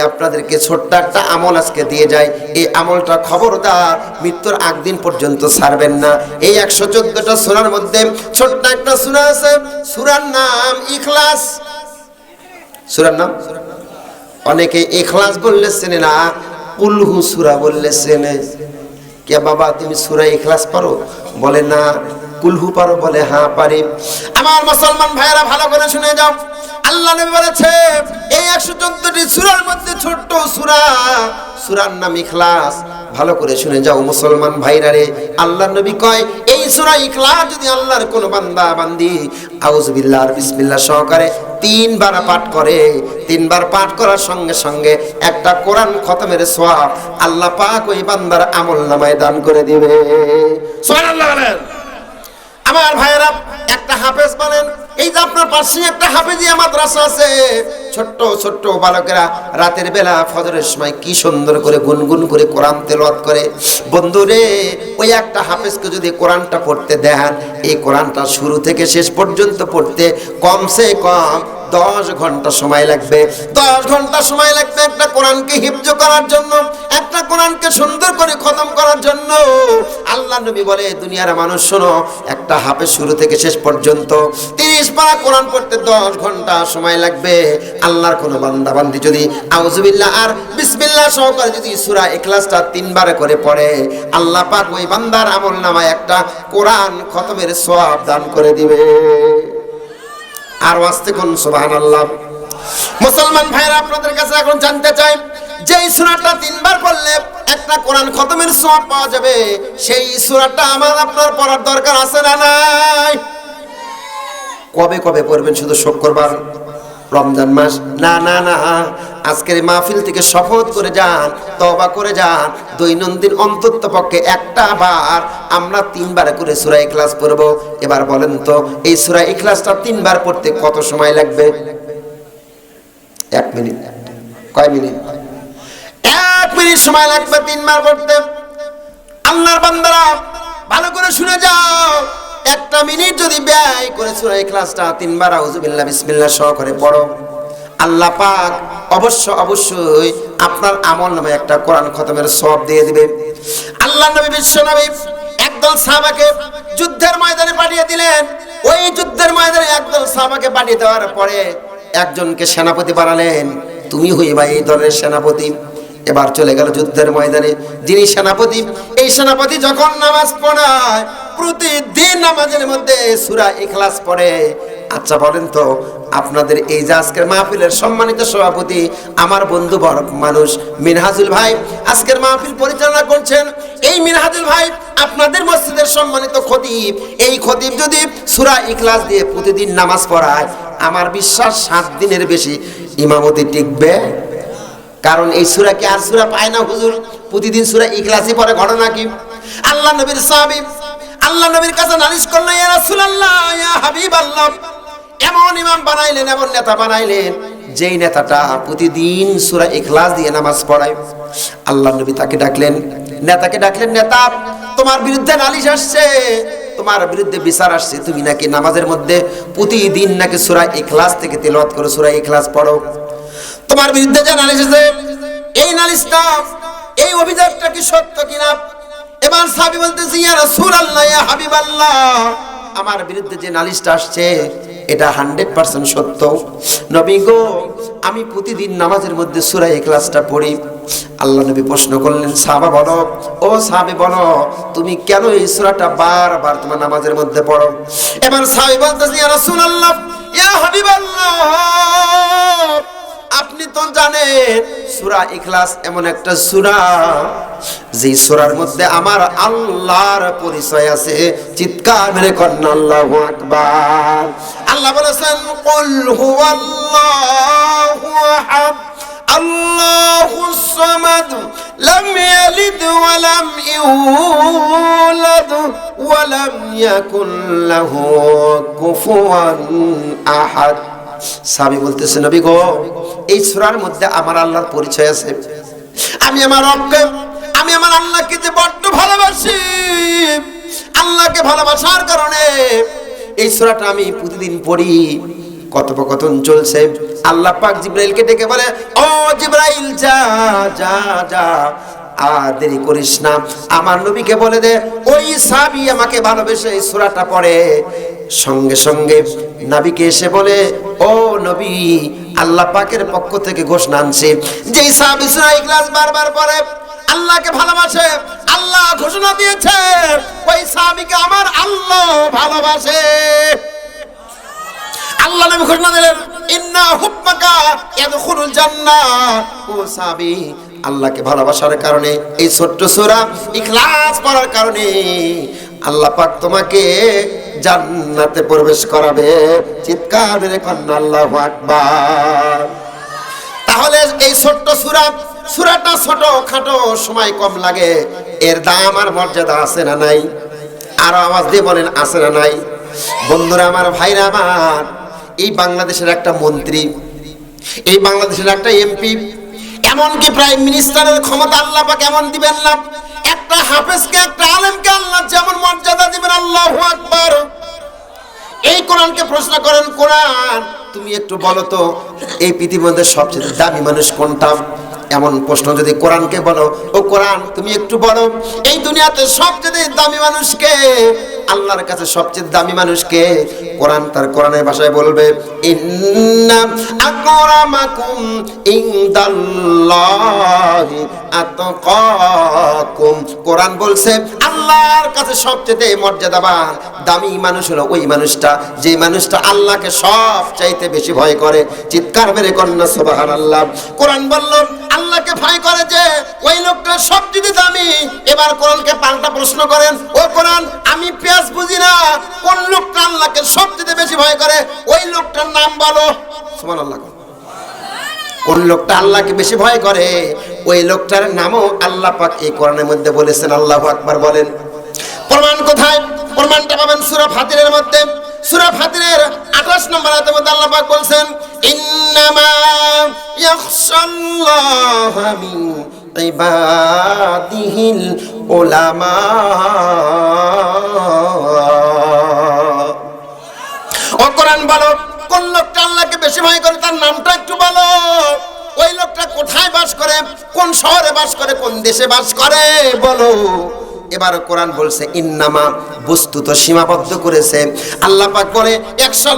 আপনাদেরকে ছোট্ট একটা আমল আজকে দিয়ে যাই। এই আমলটা খবরদার, মৃত্যুর আগ দিন পর্যন্ত ছাড়বেন না। এই একশো চোদ্দটা সুরার মধ্যে ছোট্ট একটা সুরা আছে, সুরার নাম ইখলাস। সুরার নাম? অনেকে ইখলাস বললে চেনে না, কুলহু সুরা বললে চেনে। কে বাবা, তুমি সুরা ইখলাস পারো বলে না কুলহু পারো বলে হ্যাঁ পারি। আমার মুসলমান ভাইয়েরা, ভালো করে শুনে যাও। আল্লাহ নবী বলেছে, এই একশো চোদ্দটি সুরার মধ্যে ছোট্ট সুরা, সুরার নাম ইখলাস। ভালো করে শুনে যাও মুসলমান ভাইরা রে। আল্লাহ নবী কয়, এই সূরা ইখলাস যদি আল্লাহর কোন বান্দা, বান্দি, আউযুবিল্লাহ আর বিসমিল্লাহ সহকারে তিনবার পাঠ করে, তিনবার পাঠ করার সঙ্গে সঙ্গে একটা কোরআন খতমের সওয়াব আল্লাহ পাক ওই বান্দার আমল নামায় দান করে দিবে। সুবহানাল্লাহ বলেন। আমার ভাইয়েরা, একটা হাফেজ বলেন, এই যে আপনার পাশে একটা হাফেজিয়া মাদ্রাসা আছে, ছোট্ট ছোট্ট বালকেরা রাতের বেলা ফজরের সময় কি সুন্দর করে গুনগুন করে কোরআন তেলাওয়াত করে। বন্ধুরে, ওই একটা হাফেজকে যদি কোরআনটা পড়তে দেন, এই কোরআনটা শুরু থেকে শেষ পর্যন্ত পড়তে কমসে কম দশ ঘণ্টা সময় লাগবে। দশ ঘণ্টা সময় লাগবে একটা কোরআনকে হিফজ করার জন্য, একটা কোরআনকে সুন্দর করে খতম করার জন্য। আল্লাহ নবী বলে, দুনিয়ার মানুষ শোনো, একটা হাফে শুরু থেকে শেষ পর্যন্ত তিরিশ পারা কোরআন পড়তে দশ ঘণ্টা সময় লাগবে। আল্লাহর কোনো বান্দা বান্দি যদি আউজুবিল্লাহ আর বিসমিল্লাহ সহকারে যদি সূরা ইখলাসটা তিনবার করে পড়ে, আল্লাহ পাক ওই বান্দার আমল নামায় একটা কোরআন খতমের সওয়াব দান করে দিবে। আর আসতে কোন আল্লাহ মুসলমান আপনাদের কাছে এখন জানতে চাই সুরাটা তিনবার পড়লে একটা কোরআন খতমের সওয়াব পাওয়া যাবে, সেই সুরাটা আমার আপনার পড়ার দরকার আছে না নাই? কবে কবে পড়বেন শুধু শোক করবার রমজান মাস? না না না। আজকের মাহফিল থেকে শপথ করে যান তবা করে যান। দৈনন্দিন অন্তত পক্ষে একটা বার আমরা তিনবার করে সুরা ইখলাস পড়ব। এবার বলেন তো, এই সুরা ইখলাসটা তিনবার পড়তে কত সময় লাগবে? এক মিনিট। কয় মিনিট? এক মিনিট সময় লাগবে তিনবার পড়তে। আল্লাহর বান্দারা, ভালো করে শুনে যাও। একটা মিনিট যদি ব্যয় করে সূরা ইখলাসটা তিনবার আউযুবিল্লাহ, বিসমিল্লাহ সহ করে পড়ো। আল্লাহ পাক অবশ্য অবশ্যই আপনার আমল নামে একটা কোরআন খতমের সব দিয়ে দিবে। আল্লাহ নবী, বিশ্ব নবী একদল সাহাবাকে যুদ্ধের ময়দানে পাঠিয়ে দিলেন। ওই যুদ্ধের ময়দানে একদল সাহাবাকে পাঠিয়ে দেওয়ার পরে একজনকে সেনাপতি বানালেন। তুমি হইবা এই দলের সেনাপতি। এবার চলে গেল যুদ্ধের ময়দানে। যিনি সেনাপতি, এই সেনাপতি যখন নামাজ পড়ায়, প্রতিদিন নামাজের মধ্যে সুরা ইখলাস পড়ে। আচ্ছা বলেন তো আপনাদের এই যে আজকের মাহফিলের সম্মানিত সভাপতি, আমার বন্ধু বড় মানুষ মিনহাজুল ভাই, আজকের মাহফিল পরিচালনা করছেন এই মিনহাজুল ভাই, আপনাদের মসজিদের সম্মানিত খতিব। এই খতিব যদি সুরা ইখলাস দিয়ে প্রতিদিন নামাজ পড়ায়, আমার বিশ্বাস সাত দিনের বেশি ইমামতি টিকবে। কারণ এই সুরা কি আর সুরা পায় না হুজুর? প্রতিদিন সুরা ইখলাসই পরে ঘটনা কি? আল্লাহ নবীর সাহাবী, আল্লাহ নবীর কাছে নালিশ করলেন, ইয়া রাসূলুল্লাহ, ইয়া হাবিবাল্লাহ। এমন ইমাম বানাইলেন, এমন নেতা বানাইলেন, যেই নেতাটা প্রতিদিন সুরা ইখলাস দিয়ে নামাজ পড়ায়। আল্লাহ নবী তাকে ডাকলেন, নেতাকে ডাকলেন, নেতা, তোমার বিরুদ্ধে নালিশ আসছে, তোমার বিরুদ্ধে বিচার আসছে, তুমি নাকি নামাজের মধ্যে প্রতিদিন নাকি সুরা ইখলাস থেকে তেলাওয়াত করো, সুরা ইখলাস পড়ো? তোমার বিরুদ্ধে যে নালিশ আছে, এই নালিশটা, এই অভিযোগটা কি সত্য কিনা? এবার সাহাবী বলতেছে, ইয়া রাসূলুল্লাহ, ইয়া হাবিবাল্লাহ, আমার বিরুদ্ধে যে নালিশটা আসছে এটা হান্ড্রেড পার্সেন্ট সত্য। নবী গো, আমি প্রতিদিন নামাজের মধ্যে সূরা ক্লাসটা পড়ি। আল্লাহ নবী প্রশ্ন করলেন, সাহাবা বলো, ও সাহাবী বলো, তুমি কেন এই সূরাটা বারবার তোমার নামাজের মধ্যে পড়ো? এবার সাহাবী বলতেছে রাসূলুল্লাহ, ইয়া হাবিবাল্লাহ, আপনি তো জানেন, সূরা ইখলাস এমন একটা সূরা। যে সূরার মধ্যে আমার আল্লাহর পরিচয় আছে, চিৎকার মেরে কন্যা, আল্লাহু আকবার। আল্লাহ বলেছেন, কুল হুয়াল্লাহু আহাদ। আল্লাহুস সামাদ। লাম ইয়ালিদ ওয়া লাম ইউলাদ। ওয়া লাম ইয়াকুল লাহু কুফুয়ান আহাদ। সাবি বলতেছে, নবী গো, এই সূরার মধ্যে আমার আল্লাহর পরিচয় আছে। আমি আমার রবকে আমি আমার আল্লাহকে যে বড্ড ভালোবাসি, আল্লাহকে ভালোবাসার কারণে এই সূরাটা আমি প্রতিদিন পড়ি। কথোপকথন চলছে। আল্লাহ পাক জিব্রাইলকে ডেকে বলে, ও জিব্রাইল, যা যা যা, আর দেরি করিস না। আমার নবীকে বলে দে, ওই সাবি আমাকে ভালোবেসে এই সূরাটা পড়ে। সঙ্গে সঙ্গে নাবিকে এসে বলে, ও নবী, আল্লাহ পাকের পক্ষ থেকে ঘোষণা আনছে। যেই সাহাবী সূরা ইখলাস বারবার পড়ে আল্লাহকে ভালোবাসে, আল্লাহ ঘোষণা দিয়েছে ওই স্বামীকে আমার আল্লাহ ভালোবাসে। আল্লাহ নবী ঘোষণা দিলেন, ইন্না হুব্বাকা ইয়াদখুলুল জান্নাহ। ও সাহাবী, আল্লাহকে ভালোবাসার কারণে, এই ছোট্ট সূরা ইখলাস পড়ার কারণে আল্লাহ পাক তোমাকে জান্নাতে প্রবেশ করাবে। চিৎকার মেরে কন্যা, আল্লাহু আকবার। তাহলে এই ছোট্ট সুরা সুরাটা ছোট খাটো সময় কম লাগে। এর দাম আর মর্যাদা আছে না নাই? আর আওয়াজ দিয়ে বলেন, আছে না নাই? বন্ধুরা, আমার ভাইরা, আমার, এই বাংলাদেশের একটা মন্ত্রী, এই বাংলাদেশের একটা এমপি, এমনকি প্রাইম মিনিস্টারের ক্ষমতা আল্লাহ পাক এমন দিবেন না। একটা হাফেজকে, একটা আলেমকে আল্লাহ যেমন মর্যাদা দিবেন, আল্লাহু আকবার। এই কোরআনকে প্রশ্ন করেন, কোরআন, তুমি একটু বলো তো, এই পৃথিবীর মধ্যে সবচেয়ে দামি মানুষ কোনটা? এমন প্রশ্ন যদি কোরআনকে বলো, ও কোরআন, তুমি একটু বলো, এই দুনিয়াতে সবচেয়ে দামি মানুষকে? আল্লাহর কাছে সবচেয়ে দামি মানুষকে কোরআন তার কোরআনের ভাষায় বলবে কোরআন বলছে, আল্লাহর কাছে সবচেয়ে মর্যাদাবান, দামি মানুষ হলো ওই মানুষটা, যে মানুষটা আল্লাহকে সব চাইতে বেশি ভয় করে। চিৎকার মেরে কন্যা আল্লাহ কোরআন বলল আল্লাহকে ভয় করে যে ওই লোকটা সবচেয়ে দামি। এবার কোরআনকে পাল্টা প্রশ্ন করেন, ও কোরআন, আমি পেঁয়াজ বুঝি না, কোন লোকটা আল্লাহকে সবচেয়ে বেশি ভয় করে? ওই লোকটার নাম বলো। সুমান আল্লাহ কোন লোকটা আল্লাহকে বেশি ভয় করে? ওই লোকটার নামও আল্লাহ পাক এই কোরআনের মধ্যে বলেছেন, আল্লাহ আকবার বলেন। প্রমাণ কোথায়? প্রমাণটা পাবেন সূরা ফাতিরের মধ্যে। সূরা ফাতিরের 28 নম্বর আয়াতের মধ্যে আল্লাহ পাক বলছেন, ইন্নামা ইয়াখশাল্লাহা মিন ইবাদিহিল উলামা। ও কোরআন বলো কোন লোকটা আল্লাহকে বেশি ভয় করে, তার নামটা একটু বলো। ওই লোকটা কোথায় বাস করে, কোন শহরে বাস করে, কোন দেশে বাস করে, বলো। এবার কোরআন বলছে, ইন্নামা বস্তু তো সীমাবদ্ধ করেছে। আল্লাহ পাক বলে, একশো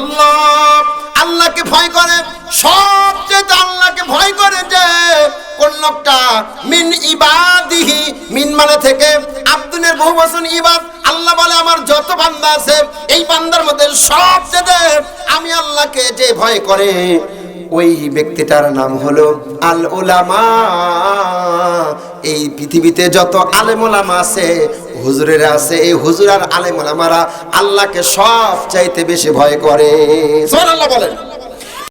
আল্লাহকে ভয় করে, সবচেয়ে আল্লাহকে ভয় করে যে কোন লোকটা মিন ইবাদিহি, মিন মানে থেকে আব্দুনের বহু বচন ইবাদ। আল্লাহ বলে, আমার যত বান্দা আছে, এই বান্দার মধ্যে সবচেয়ে আমি আল্লাহকে যে ভয় করে ওই ব্যক্তিটার নাম হলো আল ওলামা এই পৃথিবীতে যত আলেম ওলামা আছে, হুজুরের আছে, এই হুজুর আর আলেম ওলামারা আল্লাহকে সব চাইতে বেশি ভয় করে। বলেন।